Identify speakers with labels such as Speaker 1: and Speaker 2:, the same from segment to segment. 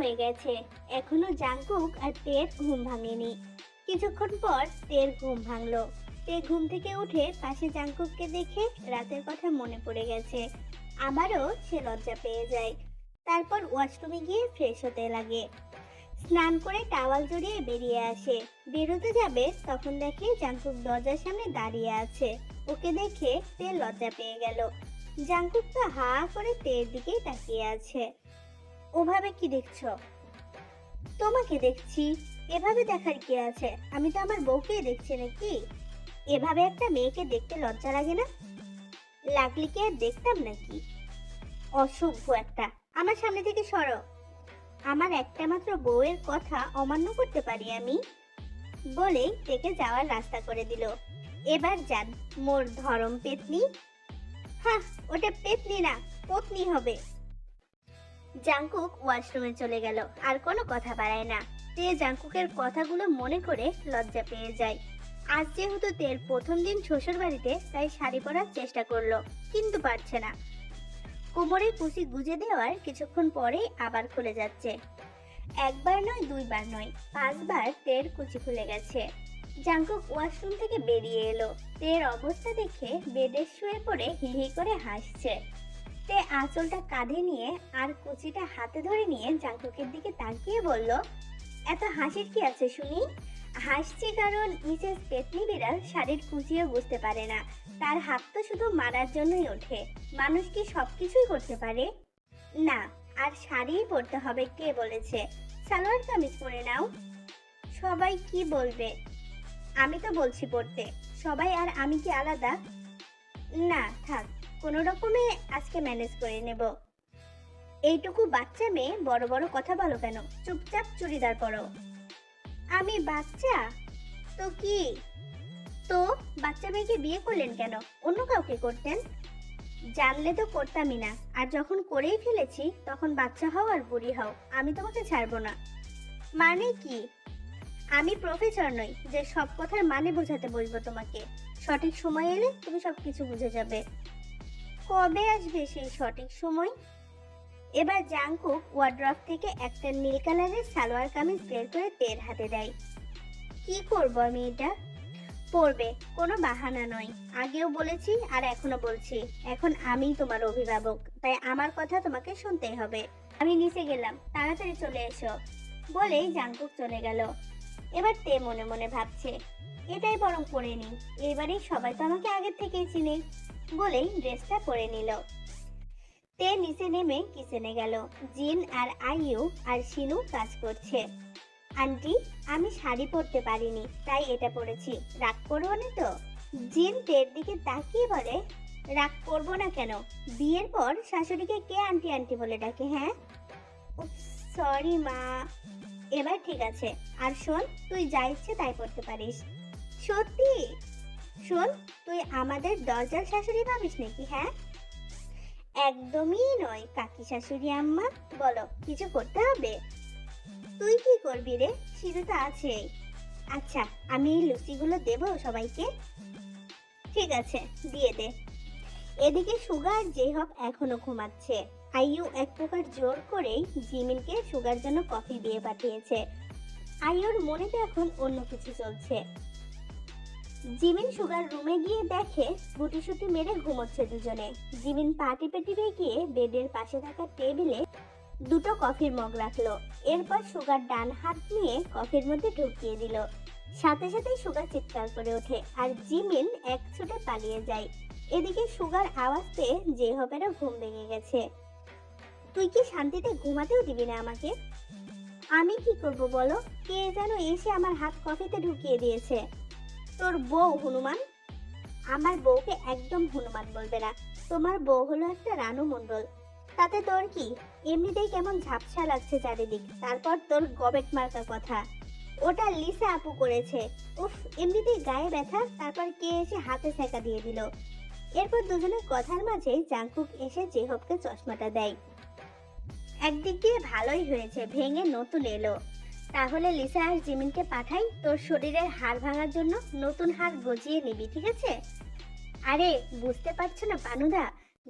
Speaker 1: হয়ে গেছে। এখনও জাংকুক আর তের ঘুম ভাঙেনি। কিছুক্ষণ পর তের ঘুম ভাঙলো। তে ঘুম থেকে উঠে পাশে জাংকুককে দেখে রাতের কথা মনে পড়ে গেছে। আবারও সে লজ্জা পেয়ে যায়। তারপর ওয়াশরুমে গিয়ে ফ্রেশ হতে লাগে। স্নান করে টাওয়াল জড়িয়ে বেরিয়ে আসে। বেরোতে যাবে তখন দেখে জাংকুক দরজার সামনে দাঁড়িয়ে আছে। ওকে দেখে তে লজ্জা পেয়ে গেল। জাংকুক তো হা করে তের দিকেই তাকিয়ে আছে। ওভাবে কি দেখছ? তোমাকে দেখছি। এভাবে দেখার কি আছে? আমি তো আমার বউকেই দেখছি নাকি? এভাবে একটা মেয়েকে দেখতে লজ্জা লাগে না? লাগলে কি দেখতাম নাকি? অসভ্য একটা। আমার সামনে থেকে সরো। আমার একটা মাত্র বউয়ের কথা অমান্য করতে পারি আমি? বলেই থেকে যাওয়ার রাস্তা করে দিল। এবার যান, মোর ধরম পেতনি। হ্যাঁ ওটা পেতনি না, পত্নী হবে। জাংকুক ওয়াশরুমে চলে গেল। আর কোনো কথা বাড়ায় না। তে জাংকুকের কথাগুলো মনে করে লজ্জা পেয়ে যায়। আজ যেহেতু তের প্রথম দিন শ্বশুর বাড়িতে তাই শাড়ি পরার চেষ্টা করল, কিন্তু পারছে না। কোমরে কুচি গুজে দেওয়ার কিছুক্ষণ পরেই আবার খুলে যাচ্ছে। একবার নয়, দুইবার নয়, পাঁচবার তের কুচি খুলে গেছে। জাংকুক ওয়াশরুম থেকে বেরিয়ে এলো। তের অবস্থা দেখে বেডে শুয়ে পড়ে হি হি করে হাসছে। তে আঁচলটা কাঁধে নিয়ে আর কুচিটা হাতে ধরে নিয়ে জাংকুকের দিকে তাকিয়ে বলল, এত হাসির কি আছে শুনি? হাসছি কারণ মিসেস পেতনি বিড়াল শাড়ির কুচিও বুঝতে পারে না। তার হাত তো শুধু মারার জন্যই ওঠে। মানুষ কি সব কিছুই করতে পারে? না, আর শাড়িই পরতে হবে, কে বলেছে? সালোয়ার কামিজ পরে নাও। সবাই কি বলবে? আমি তো বলছি পড়তে সবাই আর আমি কি আলাদা? না, থাক। কোনো রকমে আজকে ম্যানেজ করে নেব। এইটুকু বাচ্চা মেয়ে বড় বড় কথা বলো কেন? চুপচাপ চুড়িদার পরো। আমি বাচ্চা? তো কি? তো বাচ্চা মেয়েকে বিয়ে করলেন কেন? অন্য কাউকে করতেন? জানলে তো করতামই না। আর যখন করেই ফেলেছি, তখন বাচ্চা হও আর বুড়ি হও, আমি তোমাকে ছাড়বো না। মানে কি? আমি প্রফেসর নই, যে সব কথার মানে বোঝাতে বলব তোমাকে। সঠিক সময় এলে তুমি সব কিছু বুঝে যাবে। কবে আসবে সেই সঠিক সময়? এবার জাংকুক ওয়ার্ড্রফ থেকে একটা নীল কালারের সালোয়ার কামিজ বের করে তের হাতে দেয়। কি করব আমি এটা? পড়বে, কোনো বাহানা নয়। আগেও বলেছি আর এখনও বলছি। এখন আমিই তোমার অভিভাবক, তাই আমার কথা তোমাকে শুনতেই হবে। আমি নিচে গেলাম, তাড়াতাড়ি চলে এসো। বলেই জাংকুক চলে গেল। এবার তে মনে মনে ভাবছে, এটাই বরং পরে নি। এবারেই সবাই তো আমাকে আগের থেকেই চিনে। বলেই ড্রেসটা পরে নিল। তে নিচে নেমে কিচেনে গেল। জিন আর আইউ আর শিনু কাজ করছে। আন্টি, আমি শাড়ি পরতে পারিনি, তাই এটা পরেছি। রাগ করব না তো? জিন তের দিকে তাকিয়ে বলে, রাগ করব না কেন? বিয়ের পর শাশুড়িকে কে আন্টি আন্টি বলে ডাকে হ্যাঁ? সরি মা। এবার ঠিক আছে। আর শোন, তুই যা ইচ্ছে তাই করতে পারিস। সত্যি? শোন, তুই আমাদের দরজার শাশুড়ি ভাবিস নাকি হ্যাঁ? একদমই নয়, কাকি শাশুড়ি আম্মা। বলো, কিছু করতে হবে? তুই কি করবি রে? শিরু তো আছেই। আচ্ছা আমি এই লুচিগুলো দেবো সবাইকে? ঠিক আছে, দিয়ে দে। এদিকে সুগার যেই হোক এখনও ঘুমাচ্ছে। আইয়ু এক প্রকার জোর করেই জিমিনকে সুগার জন্য কফি দিয়ে পাঠিয়েছে। আইয়ুর মনেতে এখন অন্য কিছু চলছে। জিমিন সুগার রুমে গিয়ে দেখে গুটিসুটি মেরে ঘুমোচ্ছে দুজনে। জিমিন পা টিপে টিপে গিয়ে বেডের পাশে থাকা টেবিলে দুটো কফির মগ রাখল। এরপর সুগার ডান হাত নিয়ে কফির মধ্যে ঢুকিয়ে দিল। সাথে সাথেই সুগার চিৎকার করে ওঠে আর জিমিন এক ছুটে পালিয়ে যায়। এদিকে সুগার আওয়াজ পেয়ে যে হবেরও ঘুম ভেঙে গেছে। তুই কি শান্তিতে ঘুমাতেও দিবি না আমাকে? আমি কি করব বলো? কে যেন এসে আমার হাত কফিতে ঢুকিয়ে দিয়েছে। তোর বউ হনুমান? আমার বউকে একদম হনুমান বলবে না। তোমার বউ হলো একটা রানু মণ্ডল। তাতে তোর কি? এমনিতেই কেমন ঝাপসা লাগছে চারিদিক। তারপর তোর গবেট মার্কা কথা। ওটা লিসা আপু করেছে। উফ, এমনিতেই গায়ে ব্যথা, তারপর কে এসে হাতে সেকা দিয়ে দিল। এরপর দুজনের কথার মাঝে জাংকুক এসে জেহবকে চশমাটা দেয়। একদিক দিয়ে ভালোই হয়েছে, ভেঙে নতুন এলো। তাহলে লিসা আর জিমিনকে পাঠাই তোর শরীরের হাড় ভাঙার জন্য নতুন হাড় গজিয়ে নিবি, ঠিক আছে? আরে, বুঝতে পারছ না পানুদা?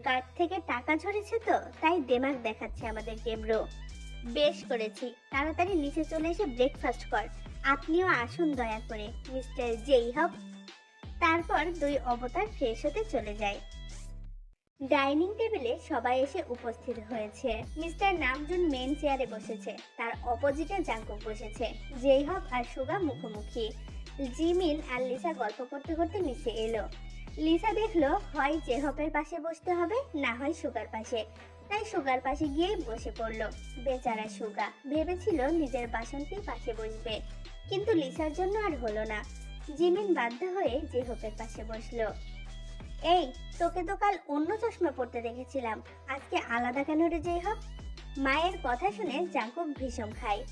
Speaker 1: গার্ড থেকে টাকা ঝরেছে তো, তাই দেমাগ দেখাচ্ছে আমাদের কেব্রো। বেশ করেছি, তাড়াতাড়ি নিচে চলে এসে ব্রেকফাস্ট কর। আপনিও আসুন দয়া করে, মিস্টার যেই হব তারপর দুই অবতার ফ্রেশ হতে চলে যায়। ডাইনিং টেবিলে সবাই এসে উপস্থিত হয়েছে। মিস্টার নামজুন মেন চেয়ারে বসেছে। তার অপোজিটে জাঙ্কুক বসেছে। যেই হক আর সুগা মুখোমুখি। জিমিন আর লিসা গল্প করতে করতে নিচে এলো। লিসা দেখল, হয় জেহপের পাশে বসতে হবে, না হয় সুগার পাশে। তাই সুগার পাশে গিয়ে বসে পড়ল। বেচারা সুগা ভেবেছিল নিজের বাসন্তীর পাশে বসবে। কিন্তু লিসার জন্য আর হলো না। জিমিন বাধ্য হয়ে জেহপের পাশে বসল। এই, তোকে তো কাল অন্য চশমা পড়তে দেখেছিলাম। আজকে আলাদা কেন রে জেহপ মায়ের কথা শুনে জাঙ্কুক ভীষণ খায়।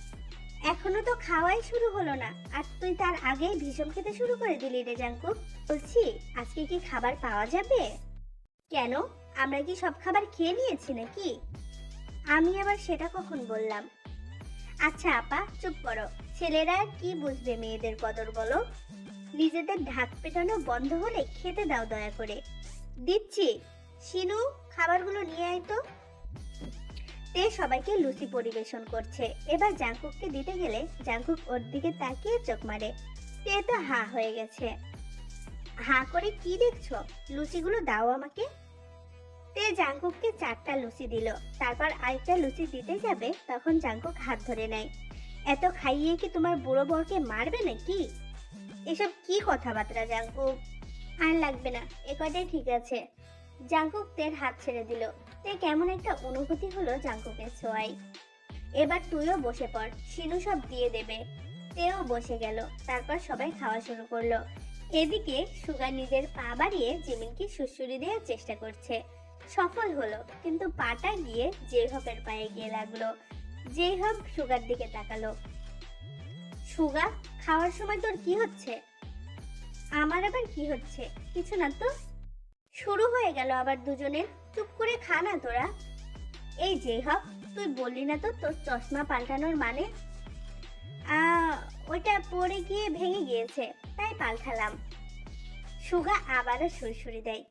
Speaker 1: এখনও তো খাওয়াই শুরু হলো না, আর তুই তার আগেই ভীষণ খেতে শুরু করে দিলি রে জাঙ্কুক। বলছি, আজকে কি খাবার পাওয়া যাবে? কেন? আমরা কি সব খাবার খেয়ে নিয়েছি নাকি? আমি আবার সেটা কখন বললাম? আচ্ছা আপা, চুপ করো। ছেলেরা কি বুঝবে মেয়েদের কদর বলো? নিজেদের ঢাক পেটানো বন্ধ হলে খেতে দাও দয়া করে। দিচ্ছি। শিনু খাবারগুলো নিয়ে আয় তো। তে সবাইকে লুচি পরিবেশন করছে। এবার জাঙ্কুককে দিতে গেলে জাঙ্কুক ওর দিকে তাকিয়ে চোখ মারে। তে তো হা হয়ে গেছে। হা করে কি দেখছ? লুচিগুলো দাও আমাকে। তে জাঙ্কুককে চারটা লুচি দিল। তারপর আরেকটা লুচি দিতে যাবে, তখন জাঙ্কুক হাত ধরে নেয়। এত খাইয়ে কি তোমার বুড়ো বরকে মারবে নাকি? এসব কি কথাবার্তা, জাঙ্কুক? আর লাগবে না, এ কয়টাই ঠিক আছে। জাঙ্কুক তের হাত ছেড়ে দিল। তে কেমন একটা অনুভূতি হলো জাঙ্কুকের ছোঁয়াই এবার তুইও বসে পড় শিনু সব দিয়ে দেবে। তেও বসে গেল, তারপর সবাই খাওয়া শুরু করল। এদিকে সুগা নিজের পা বাড়িয়ে জিমিনকে সুসুরি দেওয়ার চেষ্টা করছে। সফল হলো, কিন্তু পাটা গিয়ে জেহবের পায়ে গিয়ে লাগল। জেহব সুগার দিকে তাকালো। সুগা, খাওয়ার সময় তোর কি হচ্ছে? আমার আবার কি হচ্ছে? কিছু না তো? শুরু হয়ে গেল আবার দুজনের চুপ করে খা না তোরা। এই জেহব তুই বললি না তো তোর চশমা পাল্টানোর মানে? ওইটা পড়ে গিয়ে ভেঙে গিয়েছে, তাই পাল্টালাম। সুগা আবারও সুরসুরি দেয়।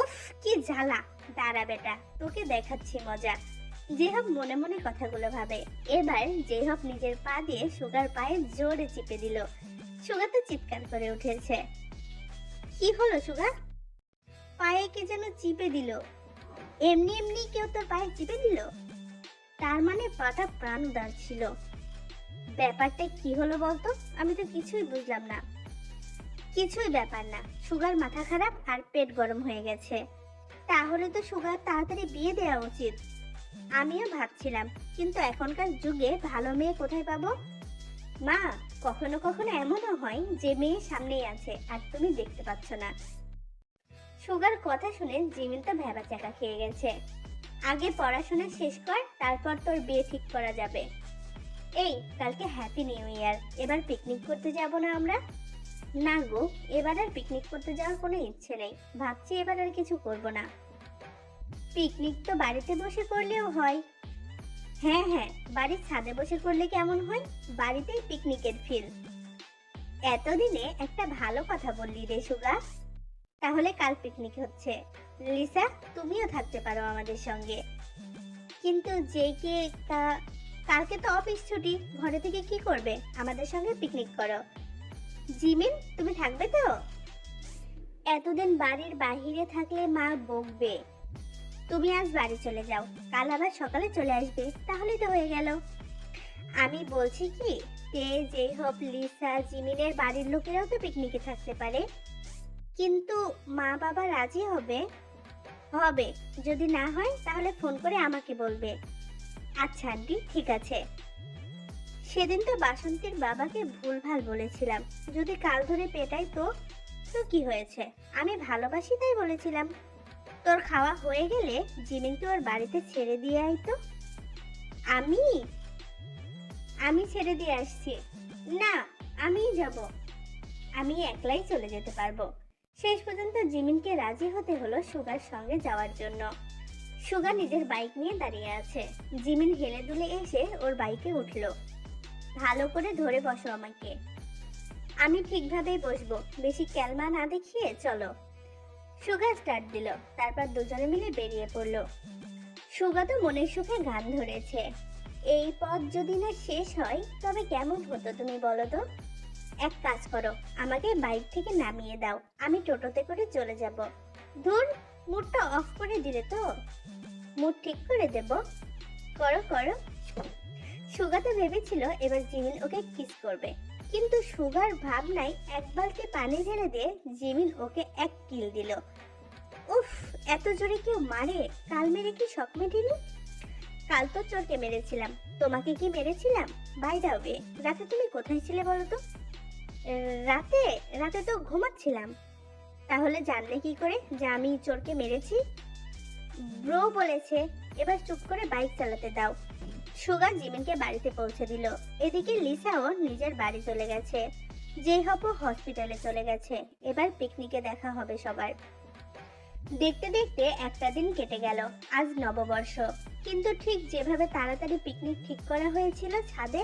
Speaker 1: উফ, কি জ্বালা। দাঁড়া বেটা, তোকে দেখাচ্ছি মজা। জেহব মনে মনে কথাগুলো ভাবে। এবার জেহব নিজের পা দিয়ে সুগার পায়ে জোরে চিপে দিল। সুগা তো চিৎকার করে উঠেছে। কি হলো সুগা? পায়ে কে যেন চিপে দিল। এমনি এমনি কেউ তোর পায়ে চিপে দিল? তার মানে পাটা প্রাণ উদার ছিল। ব্যাপারটা কি হলো বলতো? আমি তো কিছুই বুঝলাম না। কিছুই ব্যাপার না। সুগার মাথা খারাপ আর পেট গরম হয়ে গেছে। তাহলে তো সুগার তাড়াতাড়ি বিয়ে দেওয়া উচিত। আমিও ভাবছিলাম, কিন্তু এখনকার যুগে ভালো মেয়ে কোথায় পাবো? মা, কখনো কখনো এমনও হয় যে মেয়ে সামনেই আছে, আর তুমি দেখতে পাচ্ছ না। সুগার কথা শুনে জিমিন তো ভেবা চাকা খেয়ে গেছে। আগে পড়াশোনা শেষ কর, তারপর তোর বিয়ে ঠিক করা যাবে। এই, কালকে হ্যাপি নিউ ইয়ার এবার পিকনিক করতে যাব না আমরা? না গো, এবার আর পিকনিক করতে যাওয়ার কোনো ইচ্ছে নেই। ভাবছি এবার আর কিছু করব না। পিকনিক তো বাড়িতে বসে করলেও হয়। হ্যাঁ হ্যাঁ বাড়ির ছাদে বসে করলে কেমন হয়? বাড়িতেই পিকনিকের ফিল এতদিনে একটা ভালো কথা বললি রে সুগা। তাহলে কাল পিকনিক হচ্ছে। লিসা, তুমিও থাকতে পারো আমাদের সঙ্গে। কিন্তু যে কে কালকে তো অফিস ছুটি। ঘরে থেকে কি করবে? আমাদের সঙ্গে পিকনিক করো। জিমিন, তুমি থাকবে তো? এতদিন বাড়ির বাহিরে থাকলে মা বকবে। তুমি আজ বাড়ি চলে যাও। কাল আবার সকালে চলে আসবে তাহলেই তো হয়ে গেল। আমি বলছি কি, তে যে হোক লিসা, জিমিনের বাড়ির লোকেরাও তো পিকনিকে থাকতে পারে। কিন্তু মা বাবা রাজি হবে? হবে। যদি না হয়, তাহলে ফোন করে আমাকে বলবে। আচ্ছা আন্টি, ঠিক আছে। সেদিন তো বাসন্তীর বাবাকে ভুলভাল বলেছিলাম। যদি কাল ধরে পেটাই তো তো কি হয়েছে? আমি ভালোবাসি তাই বলেছিলাম। তোর খাওয়া হয়ে গেলে জিমিনকে ওর বাড়িতে ছেড়ে দিয়ে আয় তো। আমি? আমি ছেড়ে দিয়ে আসছি। না, আমিই যাব। আমি একলাই চলে যেতে পারব। শেষ পর্যন্ত জিমিনকে রাজি হতে হলো সুগার সঙ্গে যাওয়ার জন্য। সুগা নিজের বাইক নিয়ে দাঁড়িয়ে আছে। জিমিন হেলে দুলে এসে ওর বাইকে উঠল। ভালো করে ধরে বসো আমাকে। আমি ঠিকভাবেই বসবো। বেশি ক্যালমা না দেখিয়ে চলো। সুগা স্টার্ট দিল, তারপর দুজনে মিলে বেরিয়ে পড়ল। সুগা তো মনের সুখে গান ধরেছে। এই পথ যদি না শেষ হয়, তবে কেমন হতো তুমি বলো তো? এক কাজ করো, আমাকে বাইক থেকে নামিয়ে দাও, আমি টোটোতে করে চলে যাব। ধুর, মুডটা অফ করে দিলে তো। মুড ঠিক করে দেব। করো করো। সুগা তো ভেবেছিল এবার জিমিন ওকে কিস করবে। কিন্তু সুগার ভাবনায় এক বালতি পানি ঢেলে দিয়ে জিমিন ওকে এক কিল দিল। উফ, এত জোরে কেউ মারে? কাল মেরে কি শখ মেটেনি? কাল তো চোরকে মেরেছিলাম। তোমাকে কি মেরেছিলাম? বাই দাওবে রাতে তুমি কোথায় ছিলে বলো তো? রাতে? রাতে তো ঘুমাচ্ছিলাম। তাহলে জানলে কি করে যে আমি চোরকে মেরেছি? ব্রো বলেছে, এবার চুপ করে বাইক চালাতে দাও। সুগার জিমিনকে বাড়িতে পৌঁছে দিল। এদিকে লিসাও নিজের বাড়ি চলে গেছে। যেই হপ হসপিটালে চলে গেছে। এবার পিকনিকে দেখা হবে সবার। দেখতে দেখতে একটা দিন কেটে গেল, আজ নববর্ষ। কিন্তু ঠিক যেভাবে তাড়াতাড়ি পিকনিক ঠিক করা হয়েছিল ছাদে,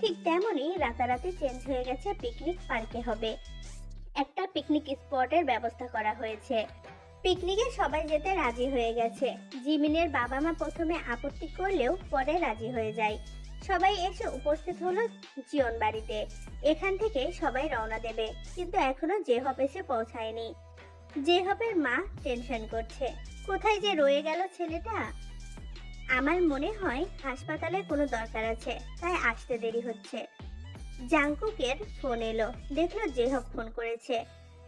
Speaker 1: ঠিক তেমনই রাতারাতি চেঞ্জ হয়ে গেছে পিকনিক পার্কে হবে। একটা পিকনিক স্পটের ব্যবস্থা করা হয়েছে। পিকনিকে সবাই যেতে রাজি হয়ে গেছে। জিমিনের বাবা মা প্রথমে আপত্তি করলেও পরে রাজি হয়ে যায়। সবাই এসে উপস্থিত হলো জিয়ন বাড়িতে। এখান থেকে সবাই রওনা দেবে, কিন্তু এখনও জেহব এসে পৌঁছায়নি। জেহবের মা টেনশন করছে। কোথায় যে রয়ে গেল ছেলেটা? আমার মনে হয় হাসপাতালে কোনো দরকার আছে, তাই আসতে দেরি হচ্ছে। জাংকুকের ফোন এলো, দেখল জেহব ফোন করেছে।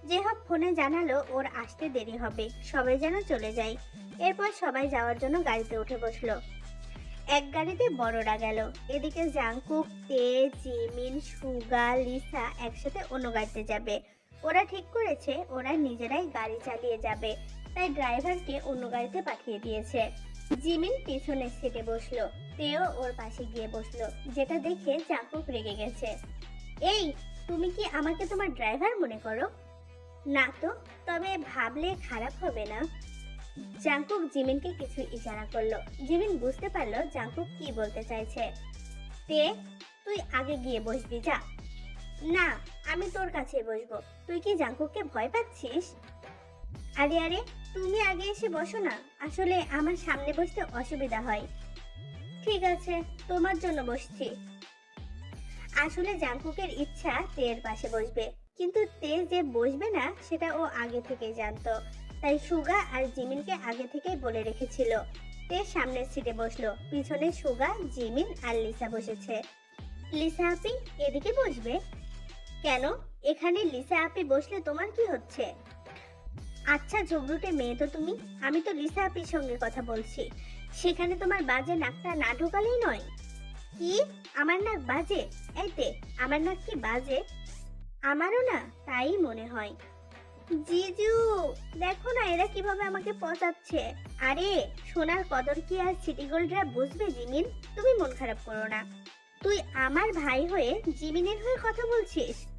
Speaker 1: জেহব ফোনে জানালো ওর আসতে দেরি হবে, সবাই যেন চলে যায়। এরপর সবাই যাওয়ার জন্য গাড়িতে উঠে বসল। এক গাড়িতে বড়রা গেল, এদিকে জাংকুক, তে জিমিন সুগা, লিসা একসাথে অন্য গাড়িতে যাবে। ওরা ঠিক করেছে, ওরা নিজেরাই গাড়ি চালিয়ে যাবে। তাই ড্রাইভারকে অন্য গাড়িতে পাঠিয়ে দিয়েছে। জিমিন পিছনের সিটে বসল। তেও ওর পাশে গিয়ে বসল, যেটা দেখে জাংকুক রেগে গেছে। এই, তুমি কি আমাকে তোমার ড্রাইভার মনে করো? না তো, তবে ভাবলে খারাপ হবে না। জাংকুক জিমিনকে কিছু ইশারা করল। জিমিন বুঝতে পারল জাংকুক কি বলতে চাইছে। তে, তুই আগে গিয়ে বসবি, যা। না, আমি তোর কাছে বসবো। তুই কি জাংকুককে ভয় পাচ্ছিস? আরে আরে, তুমি আগে এসে বসো না। আসলে আমার সামনে বসতে অসুবিধা হয়। ঠিক আছে, তোমার জন্য বসছি। আসলে জাংকুকের ইচ্ছা তের পাশে বসবে। কিন্তু তে যে বসবে না, সেটা ও আগে থেকেই জানতো। তাই সুগা আর জিমিনকে আগে থেকেই বলে রেখেছিল। তে সামনের সিটে বসল। পিছনে সুগা, জিমিন আর লিসা বসেছে। লিসা আপি, এদিকে বসবে? কেন? এখানে লিসা আপি বসলে তোমার কি হচ্ছে? আচ্ছা ঝগড়ুটে মেয়ে তো তুমি। আমি তো লিসা আপির সঙ্গে কথা বলছি। সেখানে তোমার বাজে নাকটা না ঢোকালেই নয়? কি? আমার নাক বাজে? এই তে, আমার নাক কি বাজে? আমারও না, তাই মনে হয়। জিজু, দেখো না এরা কীভাবে আমাকে পচাচ্ছে। আরে, সোনার কদর কি আর সিটি গোল্ডরা বুঝবে, জিমিন? তুমি মন খারাপ করো না। তুই আমার ভাই হয়ে জিমিনের হয়ে কথা বলছিস?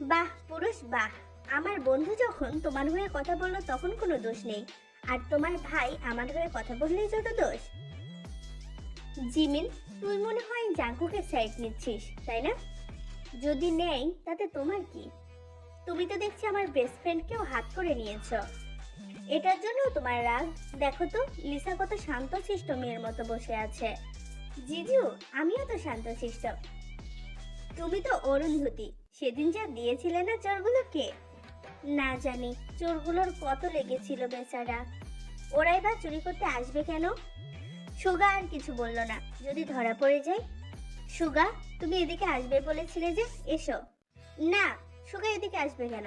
Speaker 1: বাহ, পুরুষ, বাহ। আমার বন্ধু যখন তোমার হয়ে কথা বলল তখন কোনো দোষ নেই। আর তোমার ভাই আমার হয়ে কথা বললেই যত দোষ। জিমিন, তুই মনে হয় জাঙ্কুকে সাইড নিচ্ছিস, তাই না? যদি নেই, তাতে তোমার কি? তুমি তো দেখছি আমার বেস্ট ফ্রেন্ডকেও হাত করে নিয়েছো। এটার জন্য তোমার রাগ। দেখো তো, লিসা কত শান্ত শান্তশিষ্ট মেয়ের মতো বসে আছে। জিজু, আমিও তো শান্ত শান্তশিষ্ট। তুমি তো অরুন্ধতী। সেদিন যা দিয়েছিলে না চোরগুলোকে? না জানি, চোরগুলোর কত লেগেছিল বেচারা। ওরাই বা চুরি করতে আসবে কেন? সুগা আর কিছু বলল না, যদি ধরা পড়ে যায়। সুগা, তুমি এদিকে আসবে বলেছিলে যে, এসো। না, সুগা এদিকে আসবে কেন?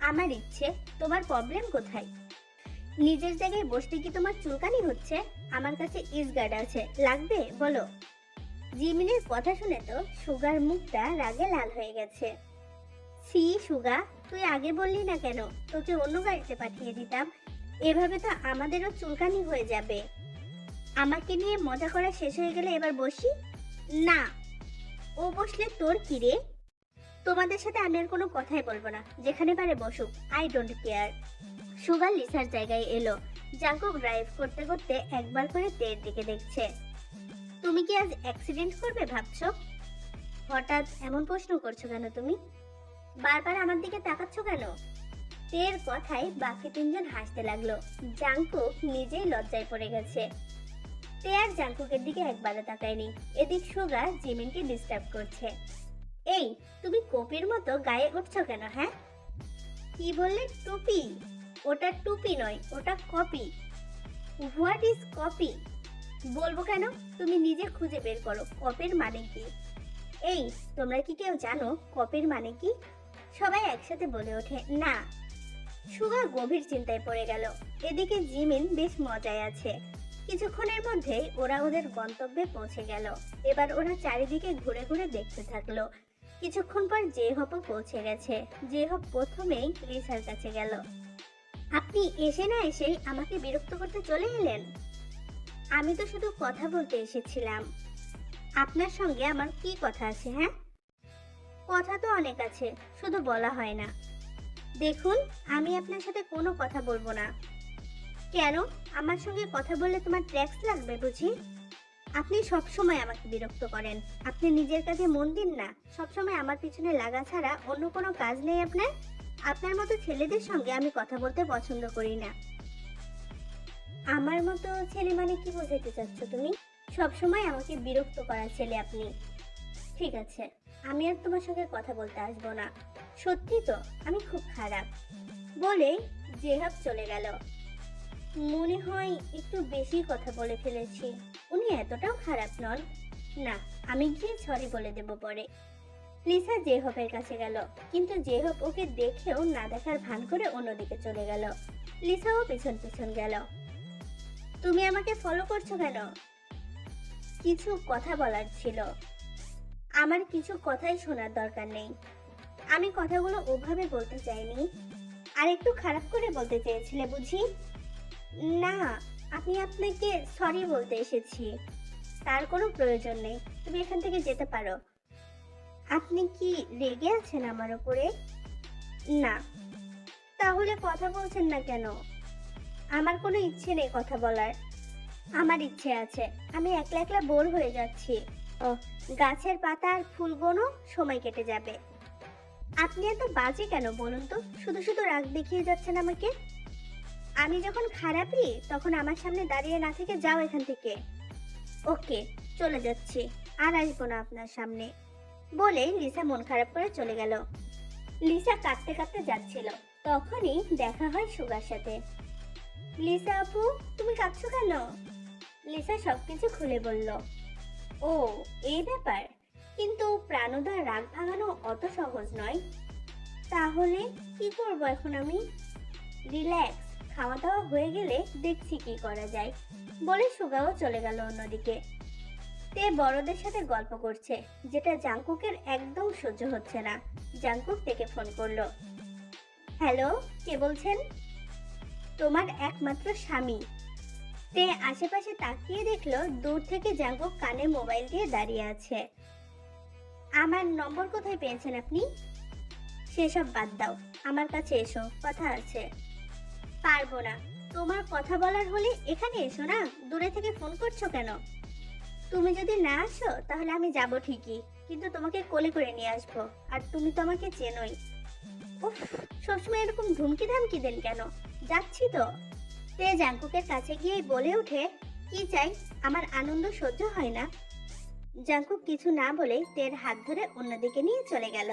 Speaker 1: আমার ইচ্ছে, তোমার প্রবলেম কোথায়? নিজের জায়গায় বসতে কি তোমার চুলকানি হচ্ছে? আমার কাছে ইসগার্ড আছে, লাগবে? বলো। জিমিনের কথা শুনে তো সুগার মুখটা রাগে লাল হয়ে গেছে। সি সুগা, তুই আগে বললি না কেন? তোকে অন্য গাড়িতে পাঠিয়ে দিতাম। এভাবে তো আমাদেরও চুলকানি হয়ে যাবে। আমাকে নিয়ে মজা করা শেষ হয়ে গেলে এবার বসি? না। ও বসলে তোর কি রে? তোমাদের সাথে আমি আর কোনো কথাই বলব না। যেখানে পারে বসুক। আই ডোন্ট কেয়ার সুগার লিসার জায়গায় এলো। জাঙ্কুক ড্রাইভ করতে করতে একবার করে তের দিকে দেখছে। তুমি কি আজ অ্যাক্সিডেন্ট করবে ভাবছ? হঠাৎ এমন প্রশ্ন করছ কেন তুমি? বারবার আমার দিকে তাকাচ্ছ কেন? তের কথায় বাকি তিনজন হাসতে লাগল। জাঙ্কুক নিজেই লজ্জায় পড়ে গেছে। তে আর জাঙ্কুকের দিকে একবারও তাকায়নি। এদিক সুগা জিমিনকে ডিস্টার্ব করছে। এই, তুমি কপির মতো গায়ে উঠছো কেন হ্যাঁ? কি বললে? টুপি। ওটা টুপি নয়, ওটা কপি। What is copy? বলব কেন? তুমি নিজে খুঁজে বের করো কপের মানে কি? এই, তোমরা কি কেউ জানো কপের মানে কি? সবাই একসাথে বলে ওঠে, না। সুগা গভীর চিন্তায় পড়ে গেল। এদিকে জিমিন বেশ মজায় আছে। কিছুক্ষণের মধ্যেই ওরা ওদের গন্তব্যে পৌঁছে গেল। এবার ওরা চারিদিকে ঘুরে ঘুরে দেখতে থাকল। কিছুক্ষণ পর যে হপও পৌঁছে গেছে। যে হপ প্রথমেই লিসার কাছে গেল। আপনি এসে না এসেই আমাকে বিরক্ত করতে চলে এলেন? আমি তো শুধু কথা বলতে এসেছিলাম। আপনার সঙ্গে আমার কি কথা আছে হ্যাঁ? কথা তো অনেক আছে, শুধু বলা হয় না। দেখুন, আমি আপনার সাথে কোনো কথা বলব না। কেন? আমার সঙ্গে কথা বললে তোমার ট্যাক্স লাগবে বুঝি? আপনি সব সময় আমাকে বিরক্ত করেন। আপনি নিজের কাজে মন দিন না। সব সময় আমার পিছনে লাগা ছাড়া অন্য কোনো কাজ নেই আপনার। আপনার মতো ছেলেদের সঙ্গে আমি কথা বলতে পছন্দ করি না। আমার মতো ছেলে মানে কি বোঝাতে চাচ্ছ তুমি? সব সময় আমাকে বিরক্ত করা ছেলে আপনি। ঠিক আছে, আমি আর তোমার সঙ্গে কথা বলতে আসব না। সত্যি তো, আমি খুব খারাপ। বলে জেহাব চলে গেল। মনে হয় একটু বেশি কথা বলে ফেলেছি। উনি এতটাও খারাপ নন। না, আমি গিয়ে সরি বলে দেব পরে। লিসা জেহবের কাছে গেল, কিন্তু জেহব ওকে দেখেও না দেখার ভান করে অন্যদিকে চলে গেল। লিসাও পেছন পেছন গেল। তুমি আমাকে ফলো করছ কেন? কিছু কথা বলার ছিল। আমার কিছু কথাই শোনার দরকার নেই। আমি কথাগুলো ওভাবে বলতে চাইনি। আর একটু খারাপ করে বলতে চেয়েছিলে বুঝি? না, আমি আপনাকে সরি বলতে এসেছি। তার কোনো প্রয়োজন নেই। তুমি এখান থেকে যেতে পারো। আপনি কি রেগে আছেন আমার উপরে? না। তাহলে কথা বলছেন না কেন? আমার কোনো ইচ্ছে নেই কথা বলার। আমার ইচ্ছে আছে। আমি একলা একলা বোর হয়ে যাচ্ছি। ও গাছের পাতা আর ফুলগুলো সময় কেটে যাবে। আপনি এত বাজে কেন বলুন তো? শুধু শুধু রাগ দেখিয়ে যাচ্ছেন আমাকে? আমি যখন খারাপই, তখন আমার সামনে দাঁড়িয়ে না থেকে যাও এখান থেকে। ওকে, চলে যাচ্ছি। আর আসব না আপনার সামনে। বলে লিসা মন খারাপ করে চলে গেল। লিসা কাঁদতে কাঁদতে যাচ্ছিল। তখনই দেখা হয় সুগার সাথে। লিসা আপু, তুমি কাঁদছো কেন? লিসা সবকিছু খুলে বলল, ও, এই ব্যাপার? কিন্তু প্রাণদার রাগ ভাঙানো অত সহজ নয়। তাহলে কি করব এখন আমি? রিল্যাক্স খাওয়া দাওয়া হয়ে গেলে দেখছি কি করা যায়। বলে সুগাও চলে গেল অন্যদিকে। তে বড়দের সাথে গল্প করছে, যেটা জাংকুকের একদম সহ্য হচ্ছে না। জাংকুক থেকে ফোন করল, হ্যালো, কে বলছেন? তোমার একমাত্র স্বামী। তে আশেপাশে তাকিয়ে দেখল দূর থেকে জাংকুক কানে মোবাইল দিয়ে দাঁড়িয়ে আছে। আমার নম্বর কোথায় পেয়েছেন আপনি? সেসব বাদ দাও, আমার কাছে এসো, কথা আছে। পারব না, তোমার কথা বলার হলে এখানে এসো না, দূরে থেকে ফোন করছ কেন? তুমি যদি না আসো, তাহলে আমি যাব ঠিকই, কিন্তু তোমাকে কোলে করে নিয়ে আসব, আর তুমি তো আমাকে চেনোই। উফ, সবসময় এরকম ধুমকি ধামকি দেন কেন? যাচ্ছি তো। তে জাঙ্কুকের কাছে গিয়ে বলে ওঠে, কি চাই? আমার আনন্দ সহ্য হয় না। জাঙ্কুক কিছু না বলে তের হাত ধরে অন্যদিকে নিয়ে চলে গেল।